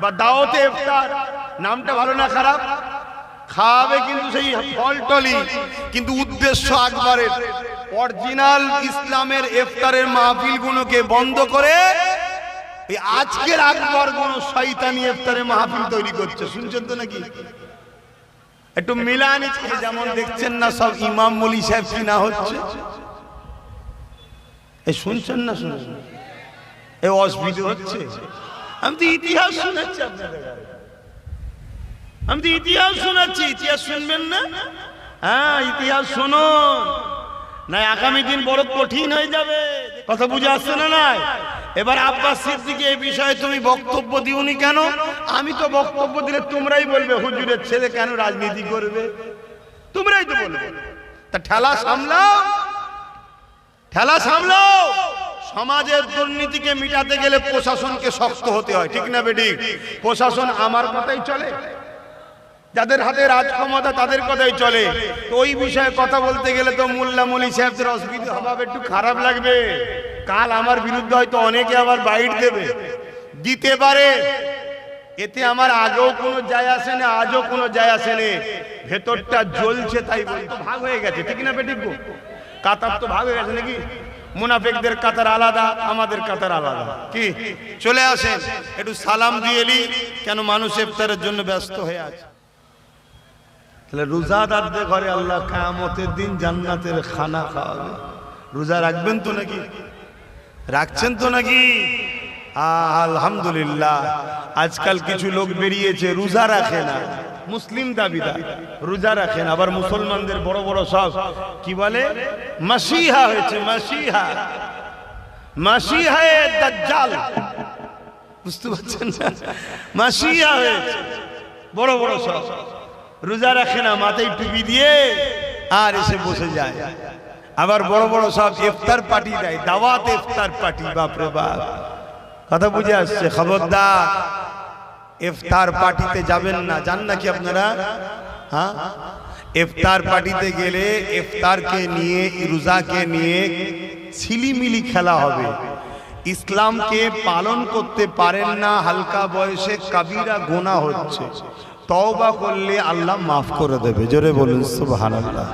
বা দাওতে ইফতার, নামটা ভালো না খারাপ? খাওয়াবে কিন্তু সেই ফলটলি। কিন্তু উদ্দেশ্য আকবরের। অরিজিনাল ইসলামের ইফতারের মাহফিলগুলোকে বন্ধ করে এই আজকের আকবর কোন শয়তানি ইফতারের মাহফিল তৈরি করছে। শুনছেন তো নাকি? একটু মিলানি যেমন দেখছেন না সব ইমাম মলি সাহেব কিনা হচ্ছে? এ শুনছেন না শুনছেন? এ অসুবিধা হচ্ছে? আমি তো ইতিহাস শোনাচ্ছি আমি তো ইতিহাস শোনাচ্ছি, ইতিহাস শুনবেন না? হ্যাঁ ইতিহাস শুনুন না, আগামী দিন বড় কঠিন হয়ে যাবে। কথা বুঝে আসছে না নাই? এবার আব্বাস সিদ্দিকে এই বিষয়ে তুমি বক্তব্য দিওনি কেন? আমি তো বক্তব্য দিলে তোমরাই বলবে, হুজুরের ছেলে কেন রাজনীতি করবে? তোমরাই তো বলবে। তা ঠেলা সামলাও। ঠেলা সামলাও। সমাজের দুর্নীতিকে মিটাতে গেলে প্রশাসনকে শক্ত হতে হয়, ঠিক না বেটি প্রশাসন আমার কথাই চলে। যাদের হাতে রাজ ক্ষমতা তাদের কথাই চলে। তো ওই বিষয়ে কথা বলতে গেলে তো মোল্লা মলি সাহেবদের অসুবিধা হবে, একটু খারাপ লাগবে। কাল আমার বিরুদ্ধে হয়তো অনেকে আবার বাইট দেবে। দিতে পারে। এতে আমার আগেও কোনো যায় আসে না, আজও কোনো যায় আসে না। ভেতরটা জ্বলছে, তাই ভাগ হয়ে গেছে, ঠিক না বেটি? কাতার তো হয়ে গেছে নাকি? মুনাফেকদের কাতার আলাদা, আমাদের কাতার আলাদা। কি? চলে আসেন, একটু সালাম দিয়ে এলি কেন মানুষ ইফতারের জন্য ব্যস্ত হয়ে আছে? তাহলে রোজাদারদের ঘরে আল্লাহ কায়ামতের দিন জান্নাতের খানা খাওয়াবে। রোজা রাখবেন তো নাকি? রাখছেন তো নাকি? আলহামদুলিল্লাহ, আজকাল কিছু লোক বেরিয়েছে, রোজা রাখে না। মুসলিম দাবিদার, রোজা রাখে না আবার মুসলমানদের বড় বড় সব, কি বলে? মাসিহা হয়েছে, মাসিহা। মাসিহায়ে দাজ্জাল। বুঝতে পারছেন না? মাসিহা হয়েছে, বড় বড় সব। রোজা রাখে না, মাথায় টুপি দিয়ে আর এসে বসে যায়। আবার বড় বড় সব ইফতার পার্টি দেয়, দাওয়াত ইফতার পার্টি, বাপরে বাপ। কথা বুঝে আসছে, খবরদার। ইফতার পার্টিতে যাবেন না জান নাকি আপনারা? হ্যাঁ? ইফতার পার্টিতে গেলে ইফতারকে নিয়ে, রোজাকে নিয়ে ছিলিমিলি খেলা হবে। ইসলামকে পালন করতে পারেন না, হালকা বয়সে কাবিরা গোনা হচ্ছে। তওবা করলে আল্লাহ মাফ করে দেবে। জোরে বলুন, সুবহানাল্লাহ।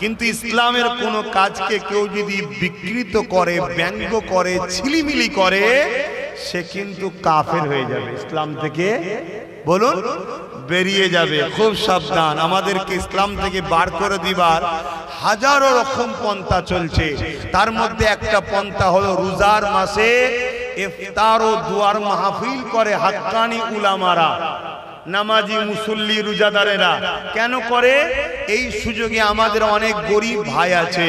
কিন্তু ইসলামের কোনো কাজকে কেউ যদি বিকৃত করে, ব্যঙ্গ করে, ছিলিমিলি করে, সে কিন্তু কাফের হয়ে যাবে। ইসলাম থেকে বলুন, বেরিয়ে যাবে। খুব সাবধান। আমাদেরকে ইসলাম থেকে বার করে দিবার হাজারো রকম পন্থা চলছে। তার মধ্যে একটা পন্থা হলো রোজার মাসে ইফতার ও দুয়ার মাহফিল করে হাক্কানি উলামারা। নামাজি, মুসল্লি, রোজাদারেরা। কেন করে? এই সুযোগে আমাদের অনেক গরিব ভাই আছে,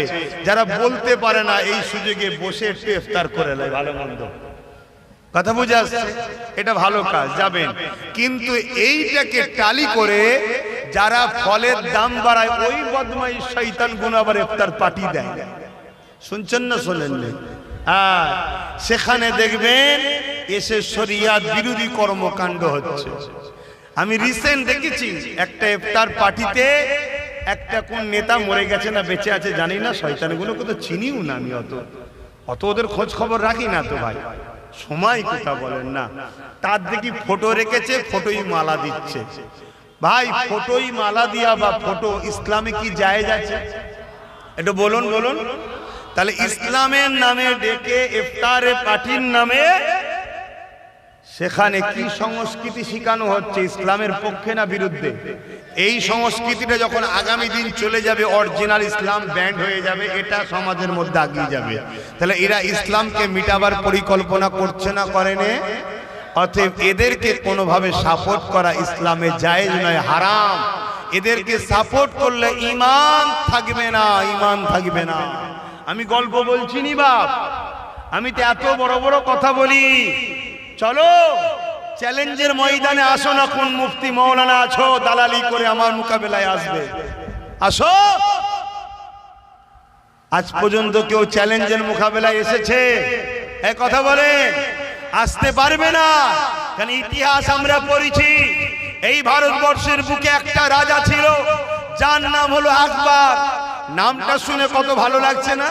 যারা বলতে পারে না এই সুযোগে বসে ইফতার করে নেয়, ভালো মন্দ। কথা বুঝে আসছে? এটা ভালো কাজ, যাবেন। কিন্তু এইটাকে টালি করে যারা ফলের দাম বাড়ায়, ওই বদমাই শৈতান গুণ আবার ইফতার পার্টি দেয়। শুনছেন না শোনেন হ্যাঁ সেখানে দেখবেন এসে শরিয়াত বিরোধী কর্মকাণ্ড হচ্ছে। আমি রিসেন্ট দেখেছি, একটা ইফতার পার্টিতে একটা কোন নেতা মরে গেছে না বেঁচে আছে জানি না, শয়তানগুলোকে তো চিনিও না আমি অত। অত ওদের খোঁজ খবর রাখি না তো ভাই। সময় কথা বলেন না। তার দেখি ফটো রেখেছে ফটোই মালা দিচ্ছে। ভাই ফটোই মালা দিয়া বা ফটো ইসলামে কি যায় যাচ্ছে একটু বলুন বলুন। তাহলে ইসলামের নামে ডেকে ইফতারে পার্টির নামে সেখানে কি সংস্কৃতি শেখানো হচ্ছে ইসলামের পক্ষে না বিরুদ্ধে? এই সংস্কৃতিটা যখন আগামী দিন চলে যাবে অরিজিনাল ইসলাম ব্যান্ড হয়ে যাবে, এটা সমাজের মধ্যে আগিয়ে যাবে। তাহলে এরা ইসলামকে মিটাবার পরিকল্পনা করছে না করেনে অতএব এদেরকে কোনোভাবে সাপোর্ট করা ইসলামে জায়েজ নয়, হারাম। এদেরকে সাপোর্ট করলে ইমান থাকবে না ইমান থাকবে না। আমি গল্প বলছি নি বাপ? আমি তো এত বড় বড় কথা বলি। চলো। চ্যালেঞ্জের ময়দানে আসো না, কোন মুফতি মৌলানা আছো, দালালি করে আমার মোকাবেলায় আসবে। আসো। আজ পর্যন্ত কেউ চ্যালেঞ্জের মোকাবেলায় এসেছে। এ কথা বলে, আসতে পারবে না। কারণ ইতিহাস আমরা পড়েছি, এই ভারতবর্ষের বুকে একটা রাজা ছিল, যার নাম হলো আকবর। নামটা শুনে কত ভালো লাগছে না?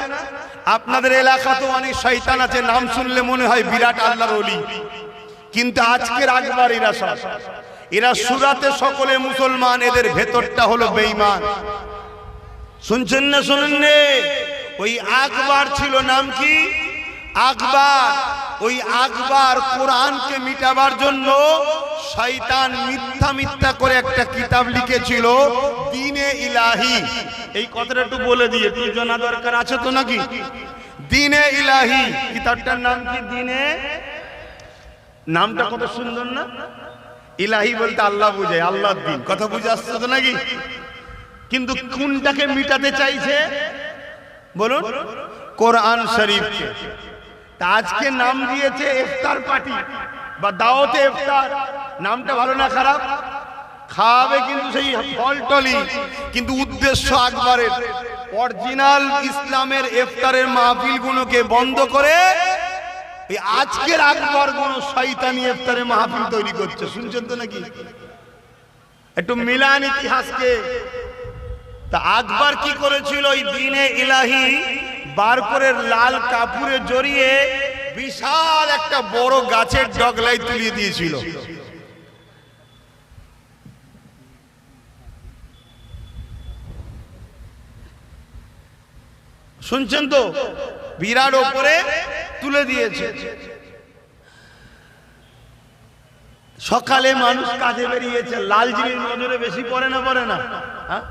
আপনাদের এলাকা তো অনেক শয়তান আছে, নাম শুনলে মনে হয় বিরাট আল্লাহর অলি কিন্তু আজকের আগবার এরা সব। এরা সুরাতে সকলে মুসলমান, এদের ভেতরটা হলো বেইমান শুনছেন না, শুনেন ওই আকবর ছিল নাম কি? আকবর, ওই আকবর কোরআনকে মিটাবার জন্য শয়তান মিথ্যা মিথ্যা করে একটা কিতাব লিখেছিল, দিনে ইলাহি। এই কথাটা একটু বলে দিয়ে তুই জানা দরকার আছে তো নাকি? দিনে ইলাহি। কিতাবটার নাম কি? দিনে? নামটা কত সুন্দর না? ইলাহি বলতে আল্লাহ বুঝায়, আল্লাহর দিন। কথা বুঝে আসছে তো নাকি? কিন্তু কোনটাকে মিটাতে চাইছে? বলুন, কোরআন শরীফকে। তা আজকে নাম দিয়েছে ইফতার পার্টি বা দাওয়াতে ইফতার। নামটা ভালো না খারাপ? খাওয়াবে কিন্তু সেই ফলটলি। কিন্তু উদ্দেশ্য আকবরের। অরিজিনাল ইসলামের ইফতারের মাহফিলগুলোকে বন্ধ করে এই আজকের আকবর কোন শয়তানি ইফতারের মাহফিল তৈরি করছে। শুনছেন তো নাকি? একটু মিলান ইতিহাসকে। তা আকবর কি করেছিল? ওই দিনে ইলাহি বার করে লাল কাপুরে জড়িয়ে বিশাল একটা বড় গাছের ডগলাই তুলিয়ে দিয়েছিল। শুনছেন তো? বিরাট ওপরে তুলে দিয়েছে। সকালে মানুষ কাজে বেরিয়েছে, লাল জিনিস নজরে বেশি পড়ে না পড়ে না। হ্যাঁ?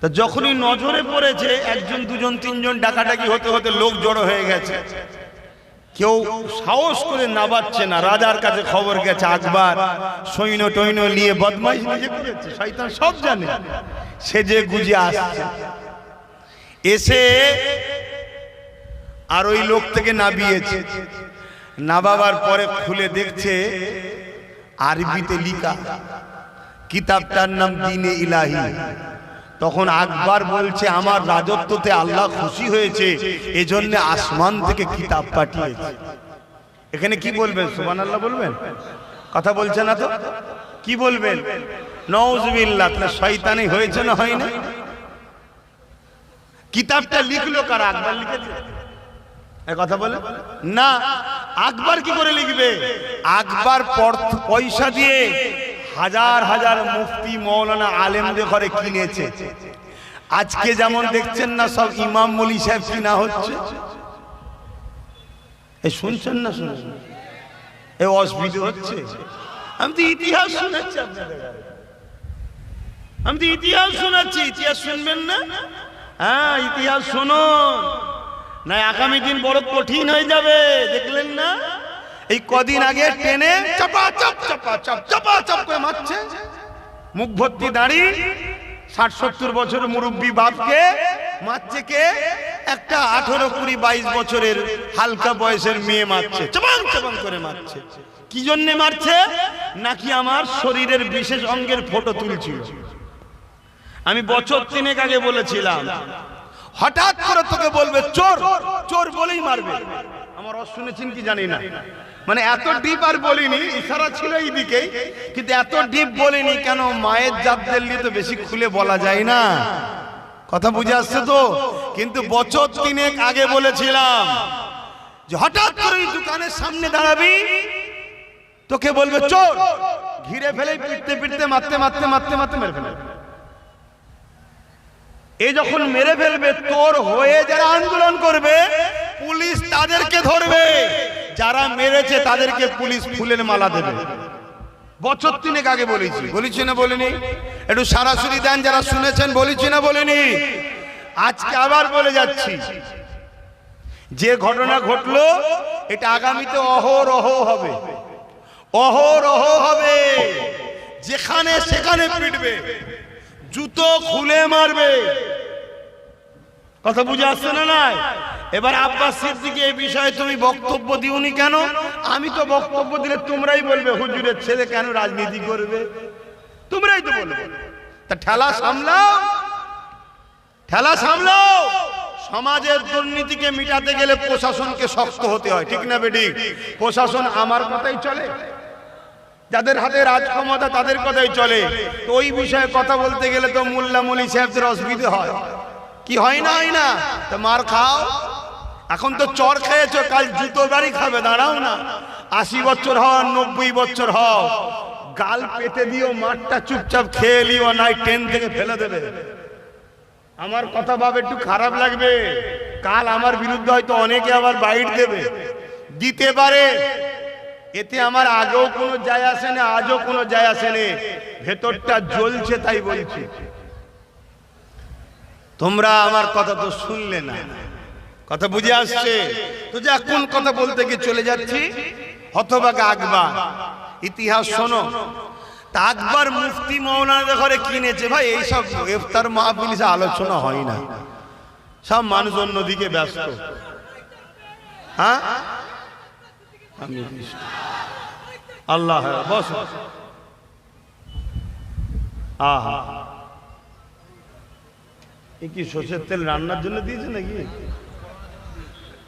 তা যখনই নজরে পড়েছে, একজন, দুজন, তিনজন ডাকাডাকি হতে হতে লোক জড়ো হয়ে গেছে। কেউ সাহস করে নাবাচ্ছে না। রাজার কাছে খবর গেছে, আকবর, সৈন্য টৈন্য নিয়ে বদমাইশ নিজে শয়তান সব জানে। সে যে গুজে আসছে। এসে আর ওই লোক থেকে নাবিয়েছে নাবাবার পরে খুলে দেখছে আরবিতে লিখা কিতাবটার নাম দিনে ইলাহি। তখন আকবর বলছে, আমার রাজত্বতে আল্লাহ খুশি হয়েছে, এজন্য আসমান থেকে কিতাব পাঠিয়েছে। এখানে কি বলবেন? সুবান আল্লাহ বলবেন? কথা বলছে না তো? কি বলবেন? নওজবিল্লাহ, তাহলে শয়তানি হয়েছে না হয় না কিতাবটা লিখলো কার? আকবর লিখে কথা বলে? না, আকবর কি করে লিখবে? আকবর পয়সা দিয়ে হাজার হাজার মুফতি মৌলানা আলেমদের ঘরে কিনেছে। আজকে যেমন দেখছেন না সব ইমাম মলি সাহেব কিনা হচ্ছে। এ শুনছেন না শুনছেন এ অসুবিধা হচ্ছে। আমি তো ইতিহাস শোনাচ্ছি আমি তো ইতিহাস শোনাচ্ছি ইতিহাস শুনবেন না? হ্যাঁ ইতিহাস শুনুন। না, আগামী দিন বড় কঠিন হয়ে যাবে, দেখলেন না? এই কদিন আগে টেনে চাপা, চাপ চাপা চাপ চাপা, চাপ করে মারছে। মুখ ভর্তি দাঁড়ি, ষাট, সত্তর বছর মুরব্বী বাপকে মারছে কে? একটা আঠারো, কুড়ি, বাইশ বছরের হালকা বয়সের মেয়ে মারছে। চাপাং চাপাং করে মারছে। কি জন্যে মারছে? নাকি আমার শরীরের বিশেষ অঙ্গের ফটো তুলছিল। আমি বছর তিনেক আগে বলেছিলাম, হঠাৎ করে তোকে বলবে, চোর চোর বলেই মারবে। আমার রস শুনেছেন কি জানি না। মানে এত ডিপ আর বলিনি, ইশারা ছিল এই দিকে কিন্তু এত ডিপ বলিনি কেন মায়ের জাতদের নিয়ে তো বেশি খুলে বলা যায় না। কথা বুঝে আসছে তো? কিন্তু বছর তিনেক আগে বলেছিলাম যে হঠাৎ করে দোকানের সামনে দাঁড়াবি, তোকে বলবে, চোর! ঘিরে ফেলে পিটতে পিটতে, মারতে মারতে মারতে মারতে মেরে ফেলে এ যখন মেরে ফেলবে, তোর হয়ে যারা আন্দোলন করবে, পুলিশ তাদেরকে ধরবে। যারা মেরেছে তাদেরকে পুলিশ ফুলের মালা দেবে। বছর তিনেক আগে বলেছি। বলেছি না বলিনি? একটু সরাসরি দেন, যারা শুনেছেন, বলেছি না বলিনি? আজকে আবার বলে যাচ্ছি। যে ঘটনা ঘটলো, এটা আগামীতে অহরহ হবে। অহরহ হবে। যেখানে সেখানে পিটবে। জুতো খুলে মারবে। কথা বুঝে আসছে না নাই? এবার আব্বাস সিদ্দিকি, এই বিষয়ে তুমি বক্তব্য দিওনি কেন? আমি তো বক্তব্য দিলে তোমরাই বলবে, হুজুরের ছেলে কেন রাজনীতি করবে? তোমরাই তো বলবে। তা ঠেলা সামলাও। ঠেলা সামলাও। সমাজের দুর্নীতিকে মিটাতে গেলে প্রশাসনকে শক্ত হতে হয়, ঠিক না বেটি প্রশাসন আমার কথাই চলে। যাদের হাতে রাজ ক্ষমতা তাদের কথাই চলে। তো ওই বিষয়ে কথা বলতে গেলে তো মোল্লা মলি সাহেবদের অসুবিধে হয়। কি হয় না হয় না? তো মার খাও। এখন তো চর খেয়েছো, কাল জুতো বাড়ি খাবে, দাঁড়াও না। আশি বছর হও নব্বই বছর হও। গাল পেতে দিও, মাঠটা চুপচাপ খেয়ে নিও, নাই ট্রেন থেকে ফেলে দেবে। আমার কথা ভাব, একটু খারাপ লাগবে। কাল আমার বিরুদ্ধে হয়তো অনেকে আবার বাইট দেবে। দিতে পারে। এতে আমার আগেও কোনো যায় আসে না, আজও কোনো যায় আসে না। ভেতরটা জ্বলছে তাই বলছি। তোমরা আমার কথা তো শুনলে না। কথা বুঝে আসছে? তো যা, কোন কথা বলতে গিয়ে চলে যাচ্ছি? হতবাক আকবর। ইতিহাস শোনো, তা আকবর মুফতি মৌলানা ঘরে কিনেছে। ভাই, এইসব ইফতার মাহফিল আলোচনা হয় না। সব মানুষ অন্যদিকে ব্যস্ত। হ্যাঁ? আমি। আল্লাহ বস। আহা। কি সর্ষের তেল রান্নার জন্য দিয়েছে নাকি?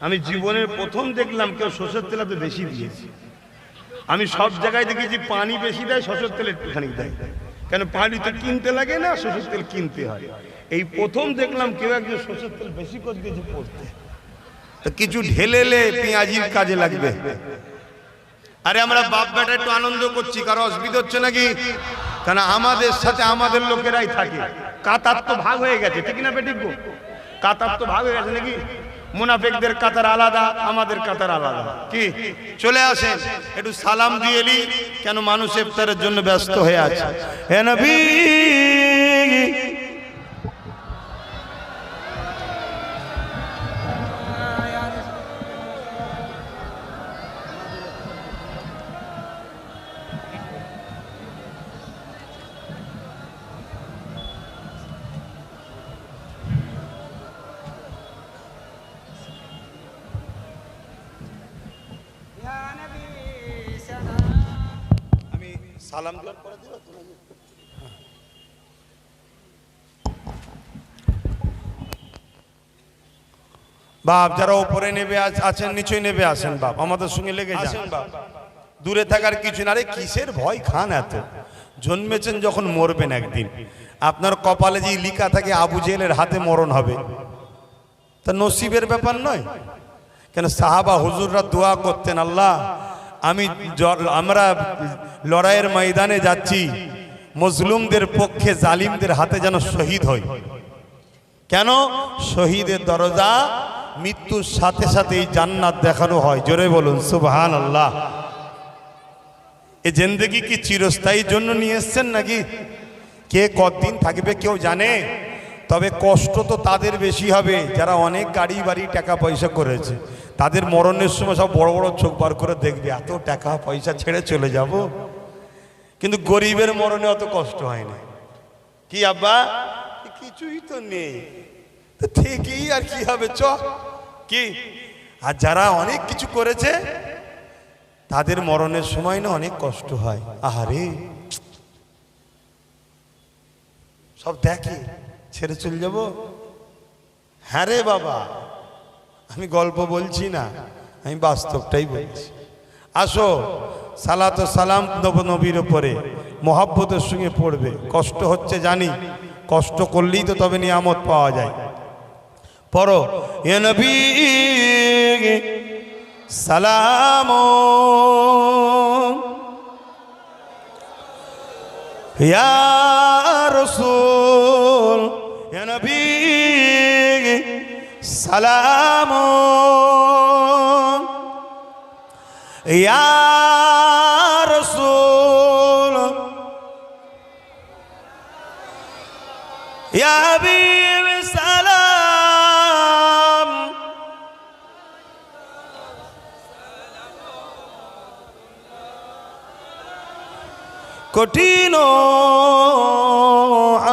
আমি জীবনের প্রথম দেখলাম কেউ সর্ষের তেল এত বেশি দিয়েছে। আমি সব জায়গায় দেখেছি পানি বেশি দেয়, সর্ষের তেল একটুখানি দেয়। কেন পানি তো কিনতে লাগে না, সর্ষের তেল কিনতে হয়। এই প্রথম দেখলাম কেউ একজন সর্ষের তেল বেশি করে দিয়েছে পড়তে। তো কিছু ঢেলেলে পেঁয়াজির কাজে লাগবে। আরে আমরা বাপ বেটা একটু আনন্দ করছি, কারও অসুবিধা হচ্ছে নাকি? কেন আমাদের সাথে আমাদের লোকেরাই থাকে। কাতার তো ভাগ হয়ে গেছে, ঠিক না বেটিক কাতার তো ভাগ হয়ে গেছে নাকি? মুনাফেকদের কাতার আলাদা, আমাদের কাতার আলাদা। কি? চলে আসে একটু সালাম দিয়ে এলি কেন মানুষ ইফতারের জন্য ব্যস্ত হয়ে আছে। হে নবী! সালাম দেওয়ার পরে দিবা তো বাপ যারা উপরে নেবে আছেন নিচে নেবে আসেন বাপ। আমাদের সঙ্গে লেগে যান। বাপ। দূরে থাকার কিছু না। আরে কিসের ভয় খান এত? জন্মেছেন যখন মরবেন একদিন। আপনার কপালে যে লিখা থাকে আবু জেলের হাতে মরণ হবে। তা নসিবের ব্যাপার নয়। কেন সাহাবা হুজুররা দোয়া করতেন আল্লাহ আমি আমরা লড়াইয়ের ময়দানে যাচ্ছি। মজলুমদের পক্ষে জালিমদের হাতে যেন শহীদ হই। কেন? শহীদের দরজা মৃত্যুর সাথে সাথেই জান্নাত দেখানো হয়। জোরে বলুন সুবহান আল্লাহ এ জেন্দেগি কি চিরস্থায়ীর জন্য নিয়ে এসছেন নাকি? কে কতদিন থাকবে কেউ জানে? তবে কষ্ট তো তাদের বেশি হবে, যারা অনেক গাড়ি বাড়ি টাকা পয়সা করেছে। তাদের মরণের সময় সব বড় বড় চোখ বার করে দেখবে, এত টাকা, পয়সা ছেড়ে চলে যাব। কিন্তু গরিবের মরণে অত কষ্ট হয় না। কি আব্বা? কিছুই তো নেই। তো ঠিকই আর কি হবে, চ। কি? আর যারা অনেক কিছু করেছে, তাদের মরণের সময় না অনেক কষ্ট হয়। আহারে। সব দেখে ছেড়ে চলে যাব। হ্যাঁ রে বাবা। আমি গল্প বলছি না, আমি বাস্তবটাই বলছি। আসো, সালাত সালাম নব নবীর ওপরে মহাব্বতের সঙ্গে পড়বে। কষ্ট হচ্ছে জানি, কষ্ট করলেই তো তবে নিয়ামত পাওয়া যায়। পড়ো, এ সালাম রসুল। সালাম ইয়া ইয়া হাবিব সালাম। কঠিন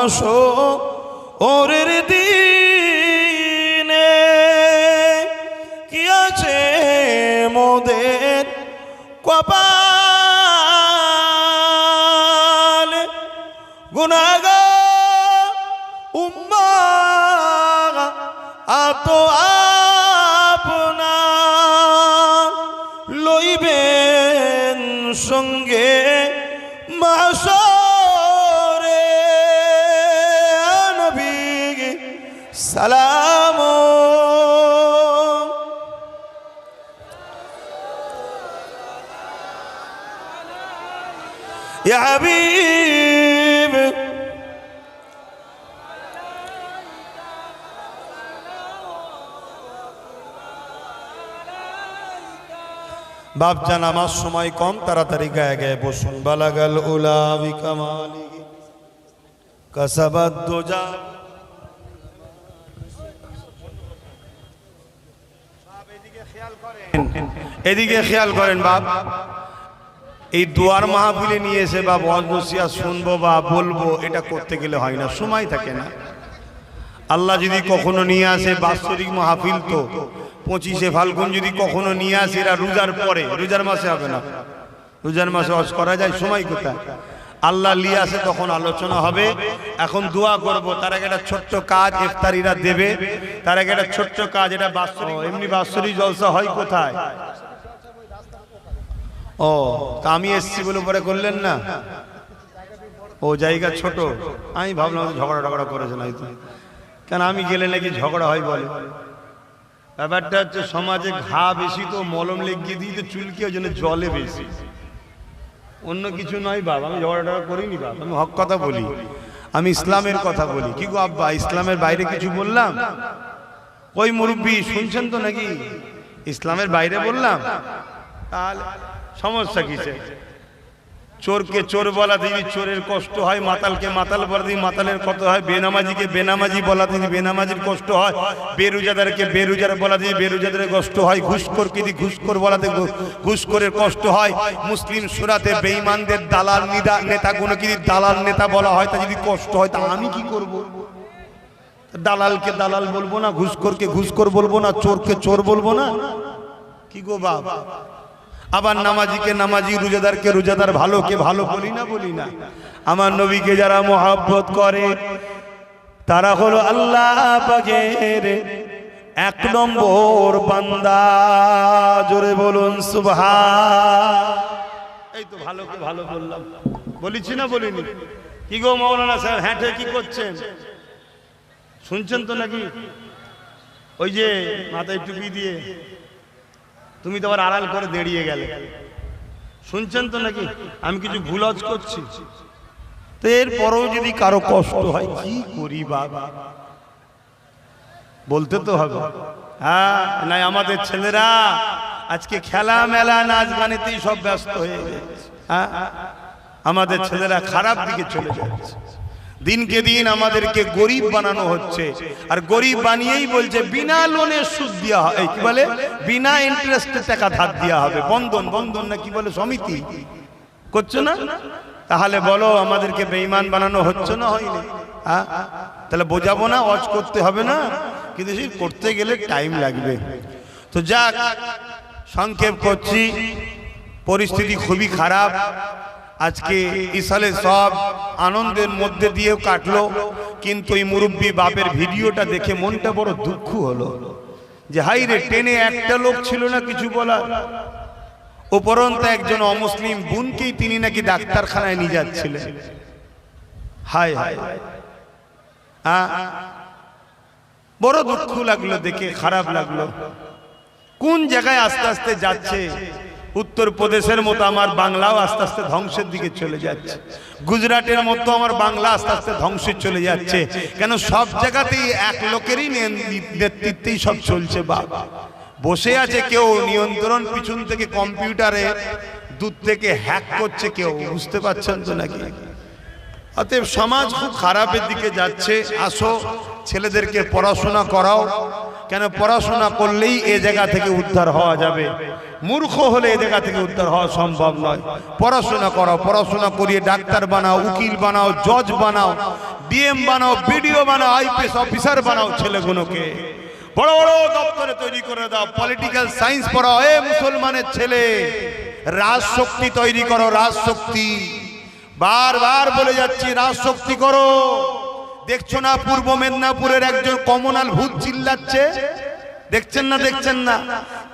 আসো ওরের দিনে কপাল গুনাগা উম্মা আত আপনা লইবেন সঙ্গে মাসরে। নবী সালাম বাপজান আমার সময় কম, তাড়াতাড়ি গায়ে গায়ে বসুন। বালাগাল উলা বিকামালি কাসাবাদ এদিকে খেয়াল করেন বাপ, এই দুয়ার মাহফিলে নিয়ে এসে বা বসিয়া শুনব বা বলব, এটা করতে গেলে হয় না, সময় থাকে না। আল্লাহ যদি কখনো নিয়ে আসে বাৎসরিক মাহফিল তো, পঁচিশে ফাল্গুন যদি কখনো নিয়ে আসে, এরা রোজার পরে, রোজার মাসে হবে না। রোজার মাসে হজ করা যায়, সময় কোথায়? আল্লাহ নিয়ে আসে তখন আলোচনা হবে। এখন দোয়া করব, তার আগে একটা ছোট্ট কাজ ইফতারিরা দেবে। তার আগে একটা ছোট্ট কাজ, এটা বাৎসরিক, এমনি বাৎসরিক জলসা হয় কোথায়? ও, তা আমি এসছি বলে পরে করলেন না? ও, জায়গা ছোট। আমি ভাবলাম ঝগড়া টগড়া করেছেন হয়তো কেন আমি গেলে নাকি ঝগড়া হয় বলে? ব্যাপারটা হচ্ছে সমাজে ঘা বেশি তো, মলম লেগিয়ে দিই তো চুলকি ওই জন্য জলে বেশি। অন্য কিছু নয় বাপ আমি ঝগড়া করিনি বাপ আমি হক কথা বলি। আমি ইসলামের কথা বলি। কি গো আব্বা, ইসলামের বাইরে কিছু বললাম? ওই মুরব্বী, শুনছেন তো নাকি? ইসলামের বাইরে বললাম? তাহলে সমস্যা কিসে চোরকে চোর বলাতে যদি চোরের কষ্ট হয়, মাতালকে মাতাল বলা যদি মাতালের কত হয়, বেনামাজিকে বেনামাজি বলাতে যদি বেনামাজির কষ্ট হয়, বেরুজাদারকে বেরুজার বলা যদি বেরুজাদারের কষ্ট হয় ঘুষখোরকে যদি ঘুষখোর বলাতে ঘুষখোরের কষ্ট হয়, মুসলিম সুরাতে বেঈমানদের দালাল নিদা নেতা, কোনো যদি দালাল নেতা বলা হয়, তা যদি কষ্ট হয়, তা আমি কি করব? দালালকে দালাল বলব না, ঘুষখোরকে ঘুষখোর বলব না, চোরকে চোর বলব না? কি গো বাবা আবার নামাজিকে নামাজি, রোজাদারকে রোজাদার, ভালোকে ভালো বলি না বলি না। আমার নবীকে যারা মোহাব্বত করে, তারা হলো আল্লাহ পাকের এক নম্বর বান্দা। জোরে বলুন সুবহা এই তো ভালোকে ভালো বললাম। বলিছি না, বলিনি। কি গো মৌলানা স্যার হ্যাঁ কি করছেন? শুনছেন তো নাকি? ওই যে মাথায় টুপি দিয়ে। তুমি তো আবার আড়াল করে দাঁড়িয়ে গেলে। শুনছেন তো নাকি? আমি কিছু ভুলজ করছি। তো এরপরেও যদি কারও কষ্ট হয়, কি করি বাবা বলতে তো হবে। হ্যাঁ নাই আমাদের ছেলেরা আজকে খেলা, মেলা, নাচ, গানেতেই সব ব্যস্ত হয়ে যাচ্ছে হ্যাঁ আমাদের ছেলেরা খারাপ দিকে চলে যাচ্ছে। দিনকে দিন আমাদেরকে গরিব বানানো হচ্ছে। আর গরিব বানিয়েই বলছে, বিনা লোনে সুদ দেওয়া হয়। কি বলে? বিনা ইন্টারেস্টে টাকা ধার দেওয়া হবে। বন্ধন বন্ধন না কি বলে? সমিতি। করছ না? তাহলে বলো, আমাদেরকে বেঈমান বানানো হচ্ছে না হয়নি। হ্যাঁ? তাহলে বোঝাবো না, ওয়াজ করতে হবে না। কিন্তু সেই করতে গেলে টাইম লাগবে। তো যাক, সংক্ষেপ করছি। পরিস্থিতি খুবই খারাপ। আজকে ইসালে সব আনন্দের মধ্যে দিয়েও কাটলো। কিন্তু এই মুরব্বী বাপের ভিডিওটা দেখে মনটা বড় দুঃখ হলো। যে হাই রে টেনে একটা লোক ছিল না কিছু বলার। উপরন্ত একজন অমুসলিম বোনকেই তিনি নাকি ডাক্তারখানায় নিয়ে যাচ্ছিলেন। হায় হায় বড় দুঃখ লাগল দেখে খারাপ লাগল। কোন জায়গায় আস্তে আস্তে যাচ্ছে? উত্তর প্রদেশের মতো আমার বাংলাও আস্তে আস্তে ধ্বংসের দিকে চলে যাচ্ছে। গুজরাটের মতো আমার বাংলা আস্তে আস্তে ধ্বংসে চলে যাচ্ছে। কেন সব জায়গাতেই এক লোকেরই নেতৃত্বেই সব চলছে বাবা বসে আছে কেউ নিয়ন্ত্রণ পিছন থেকে কম্পিউটারে, দূর থেকে হ্যাক করছে কেউ, বুঝতে পারছেন তো নাকি? অতএব সমাজ খুব খারাপের দিকে যাচ্ছে। আসো ছেলেদেরকে পড়াশোনা করাও, কেন পড়াশোনা করলেই এ জায়গা থেকে উদ্ধার হওয়া যাবে? মূর্খ হলে এ জায়গা থেকে উদ্ধার হওয়া সম্ভব নয়। পড়াশোনা করাও, পড়াশোনা করিয়ে ডাক্তার বানাও, উকিল বানাও, জজ বানাও, ডিএম বানাও, বিডিও বানাও, আইপিএস অফিসার বানাও ছেলেগুলোকে। বড় বড় দপ্তরে তৈরি করে দাও, পলিটিক্যাল সায়েন্স পড়াও। এ মুসলমানের ছেলে, রাজশক্তি তৈরি করো, রাজশক্তি। বারবার বলে যাচ্ছি, রাজশক্তি করো। দেখছ না পূর্ব মেদিনীপুরের একজন কমনাল ভূত চিল্লাচ্ছে? দেখছেন না দেখছেন না?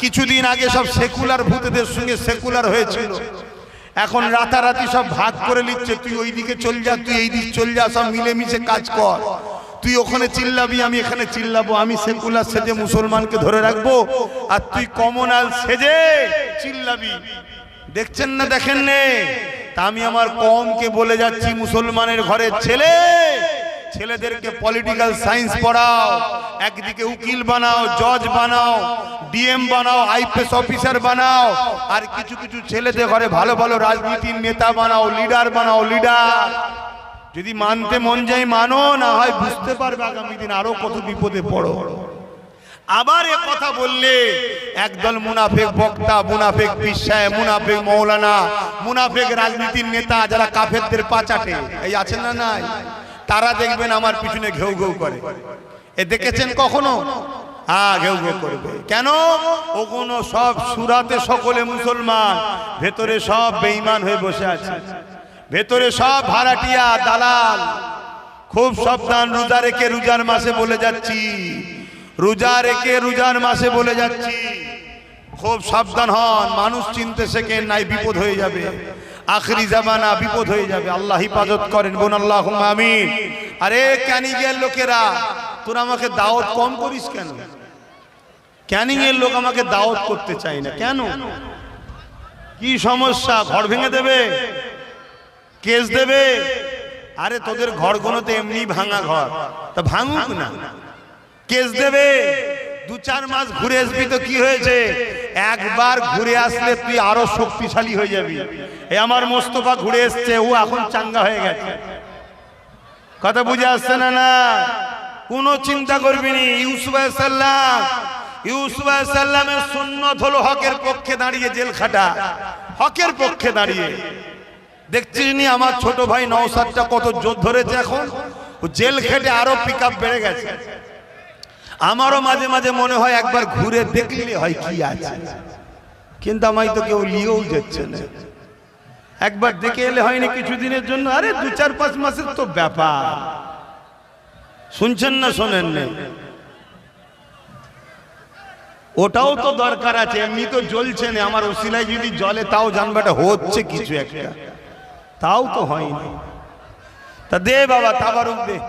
কিছুদিন আগে সব সেকুলার ভূতদের সঙ্গে সেকুলার হয়েছিল। এখন রাতারাতি সব ভাগ করে নিচ্ছে। তুই ওই দিকে চল যা, তুই এই দিক চল যা, সব মিলেমিশে কাজ কর। তুই ওখানে চিল্লাবি, আমি এখানে চিল্লাবো। আমি সেকুলার সেজে মুসলমানকে ধরে রাখব। আর তুই কমনাল সেজে চিল্লাবি। দেখছেন না, দেখেন নে? তা আমি আমার কমকে বলে যাচ্ছি, মুসলমানের ঘরের ছেলে। ছেলেদেরকে পলিটিক্যাল সায়েন্স পড়াও, একদিকে উকিল বানাও জজ বানাও ডিএম বানাও আইপিএস অফিসার বানাও, আর কিছু কিছু ছেলেদের ঘরে ভালো ভালো রাজনীতির নেতা বানাও লিডার বানাও লিডার যদি মানতে মন যাই মানো, না হয় বুঝতে পারবে আগামী দিন আরও কত বিপদে পড়ো। আবার এ কথা বললে, একদল মুনাফেক বক্তা, মুনাফেক পিসায়, মুনাফেক মৌলানা, মুনাফেক রাজনীতির নেতা যারা কাফেরদের পাচাটে এই আছেন না নাই? তারা দেখবেন আমার পিছনে ঘেউ ঘেউ করে। এ দেখেছেন কখনো? হ্যাঁ ঘেউ ঘেউ করবে। কেন? ওগুলো সব সুরাতে সকলে মুসলমান, ভেতরে সব বেঈমান হয়ে বসে আছে। ভেতরে সব ভাড়াটিয়া, দালাল। খুব সাবধান, রোজা রেখে রোজার মাসে বলে যাচ্ছি। রোজা রেখে রোজার মাসে বলে যাচ্ছি। খুব সাবধান হন, মানুষ চিনতে শেখেন নাই বিপদ হয়ে যাবে। আখরি জামানা বিপদ হয়ে যাবে। আল্লাহ হিফাজত করেন বোন আল্লাহ আমিন। আরে, ক্যানিংয়ের লোকেরা, তোরা আমাকে দাওয়াত কম করিস কেন? ক্যানিং এর লোক আমাকে দাওয়াত করতে চাই না। কেন? কি সমস্যা? ঘর ভেঙে দেবে? কেস দেবে? আরে, তোদের ঘরগুলো তো এমনি ভাঙা ঘর। তা ভাঙুক না। কেস দেবে? দু চার মাস ঘুরে আসবি তো কি হয়েছে? একবার ঘুরে আসলে তুই আরও শক্তিশালী হয়ে যাবি। এই আমার মোস্তফা ঘুরে এসছে, ও এখন চাঙ্গা হয়ে গেছে। কথা বুঝে আসছে না না? কোনো চিন্তা করবি নি, ইউসুফ সাল্লাম ইউসুফ সাল্লামের সুন্নত হলো হকের পক্ষে দাঁড়িয়ে জেল খাটা। হকের পক্ষে দাঁড়িয়ে। দেখছিস নি আমার ছোট ভাই নওসাদটা কত জোর ধরেছে এখন? জেল খেটে আরও পিক বেড়ে গেছে। আমারও মাঝে মাঝে মনে হয় একবার ঘুরে দেখলে হয় কি আছে। কিন্তু আমায় তো কেউ নিয়েও যাচ্ছে না। একবার দেখে এলে হয়নি কিছুদিনের জন্য। আরে, দু চার পাঁচ মাসের তো ব্যাপার। শুনছেন না, শোনেন না। ওটাও তো দরকার আছে, এমনি তো জ্বলছে না। আমার ওসিলায় যদি জলে তাও জানবাটা হচ্ছে কিছু একটা। তাও তো হয়নি। তা দে বাবা, তাবারুক দে।